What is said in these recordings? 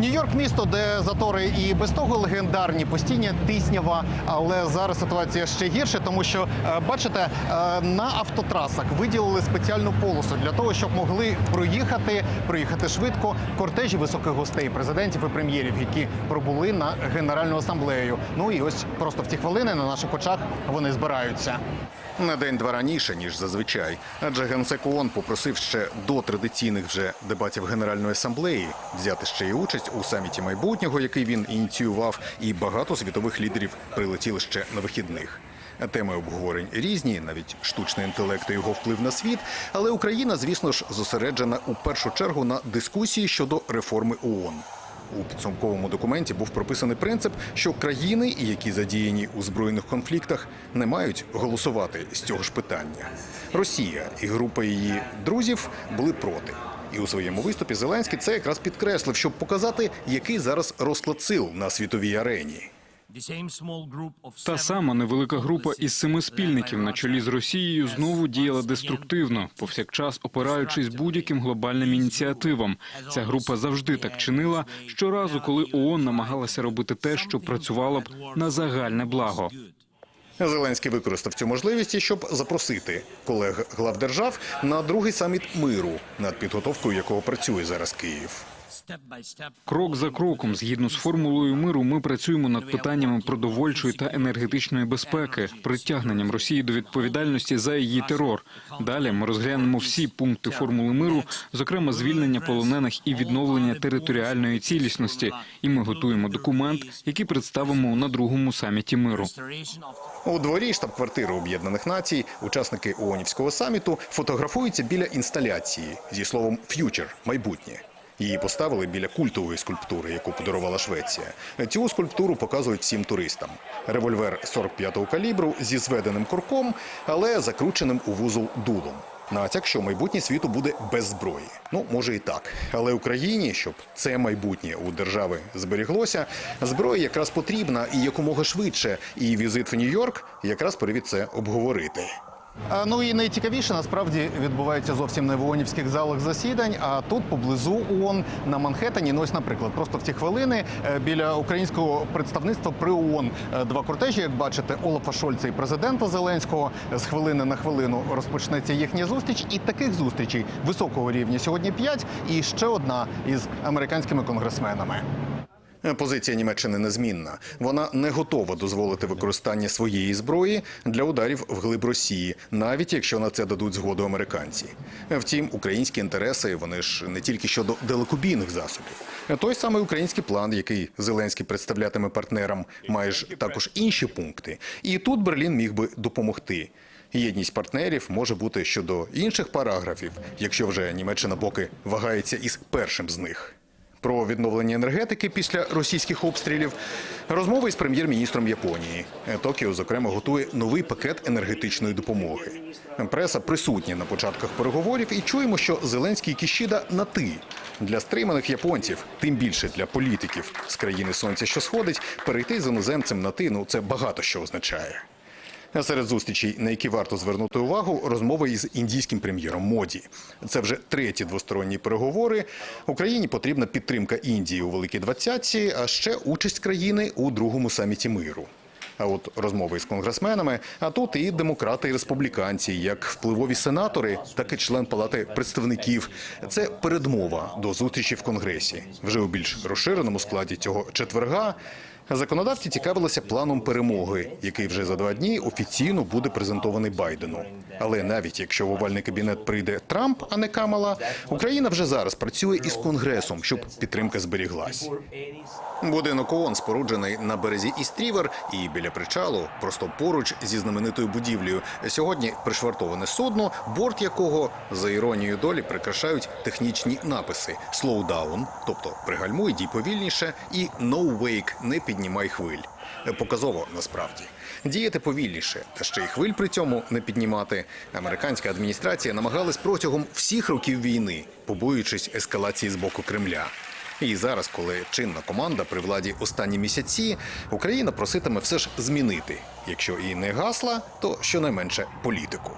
Нью-Йорк місто, де затори і без того легендарні, постійні тиснява. Але зараз ситуація ще гірше, тому що е, бачите, е, на автотрасах виділили спеціальну полосу для того, щоб могли проїхати, проїхати швидко кортежі високих гостей, президентів і прем'єрів, які пробули на генеральну асамблею. Ну і ось просто в ці хвилини на наших очах вони збираються. На день-два раніше, ніж зазвичай, адже генсек ООН попросив ще до традиційних вже дебатів Генеральної асамблеї взяти ще й участь у саміті майбутнього, який він ініціював, і багато світових лідерів прилетіли ще на вихідних. Теми обговорень різні, навіть штучний інтелект і його вплив на світ. Але Україна, звісно ж, зосереджена у першу чергу на дискусії щодо реформи ООН. У підсумковому документі був прописаний принцип, що країни, які задіяні у збройних конфліктах, не мають голосувати з цього ж питання. Росія і група її друзів були проти. І у своєму виступі Зеленський це якраз підкреслив, щоб показати, який зараз розклад сил на світовій арені. Та сама невелика група із семи спільників на чолі з Росією знову діяла деструктивно, повсякчас опираючись будь-яким глобальним ініціативам. Ця група завжди так чинила щоразу, коли ООН намагалася робити те, що працювало б на загальне благо. Зеленський використав цю можливість, щоб запросити колег глав держав на другий саміт миру, над підготовкою якого працює зараз Київ. Крок за кроком, згідно з формулою миру, ми працюємо над питаннями продовольчої та енергетичної безпеки, притягненням Росії до відповідальності за її терор. Далі ми розглянемо всі пункти формули миру, зокрема звільнення полонених і відновлення територіальної цілісності. І ми готуємо документ, який представимо на другому саміті миру. У дворі штаб-квартири Об'єднаних Націй учасники ООНівського саміту фотографуються біля інсталяції зі словом «ф'ючер» – майбутнє. Її поставили біля культової скульптури, яку подарувала Швеція. Цю скульптуру показують всім туристам. Револьвер 45-го калібру зі зведеним курком, але закрученим у вузол дулом. Натяк, що майбутнє світу буде без зброї. Ну, може і так. Але Україні, щоб це майбутнє у держави зберіглося, зброя якраз потрібна і якомога швидше. І візит в Нью-Йорк якраз привід це обговорити. А, Ну і найцікавіше насправді відбувається зовсім не в ООНівських залах засідань, а тут поблизу ООН на Манхеттені. Ну ось, наприклад, просто в ці хвилини е, біля українського представництва при ООН е, два кортежі, як бачите, Олафа Шольца і президента Зеленського. З хвилини на хвилину розпочнеться їхня зустріч. І таких зустрічей високого рівня сьогодні п'ять. І ще одна із американськими конгресменами. Позиція Німеччини незмінна. Вона не готова дозволити використання своєї зброї для ударів в глиб Росії, навіть якщо на це дадуть згоду американці. Втім, українські інтереси вони ж не тільки щодо далекобійних засобів. Той самий український план, який Зеленський представлятиме партнерам, має ж також інші пункти. І тут Берлін міг би допомогти. Єдність партнерів може бути щодо інших параграфів, якщо вже Німеччина поки вагається із першим з них. Про відновлення енергетики після російських обстрілів розмови із прем'єр-міністром Японії. Токіо, зокрема, готує новий пакет енергетичної допомоги. Преса присутня на початках переговорів і чуємо, що Зеленський і Кішіда на ти для стриманих японців, тим більше для політиків з країни сонця, що сходить, перейти з іноземцем на ти. Ну це багато що означає. Серед зустрічей, на які варто звернути увагу, розмова із індійським прем'єром Моді. Це вже треті двосторонні переговори. Україні потрібна підтримка Індії у Великій Двадцятці, а ще участь країни у другому саміті миру. А от розмови з конгресменами, а тут і демократи, і республіканці, як впливові сенатори, так і член палати представників. Це передмова до зустрічі в конгресі. Вже у більш розширеному складі цього четверга. Законодавці цікавилися планом перемоги, який вже за два дні офіційно буде презентований Байдену. Але навіть якщо в овальний кабінет прийде Трамп, а не Камала, Україна вже зараз працює із конгресом, щоб підтримка зберіглась. Будинок ООН споруджений на березі Істрівер і біля причалу, просто поруч зі знаменитою будівлею. Сьогодні пришвартоване судно, борт якого за іронією долі прикрашають технічні написи: «Slow down», тобто пригальмуй, дій повільніше, і «No wake», не піднімай піднімай хвиль. Показово насправді діяти повільніше, та ще й хвиль при цьому не піднімати. Американська адміністрація намагалась протягом всіх років війни, побоюючись ескалації з боку Кремля. І зараз, коли чинна команда при владі останні місяці, Україна проситиме все ж змінити, якщо і не гасла, то щонайменше політику.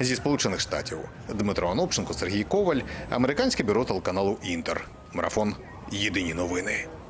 Зі Сполучених Штатів Дмитро Анопченко, Сергій Коваль, американське бюро телеканалу Інтер. Марафон. Єдині новини.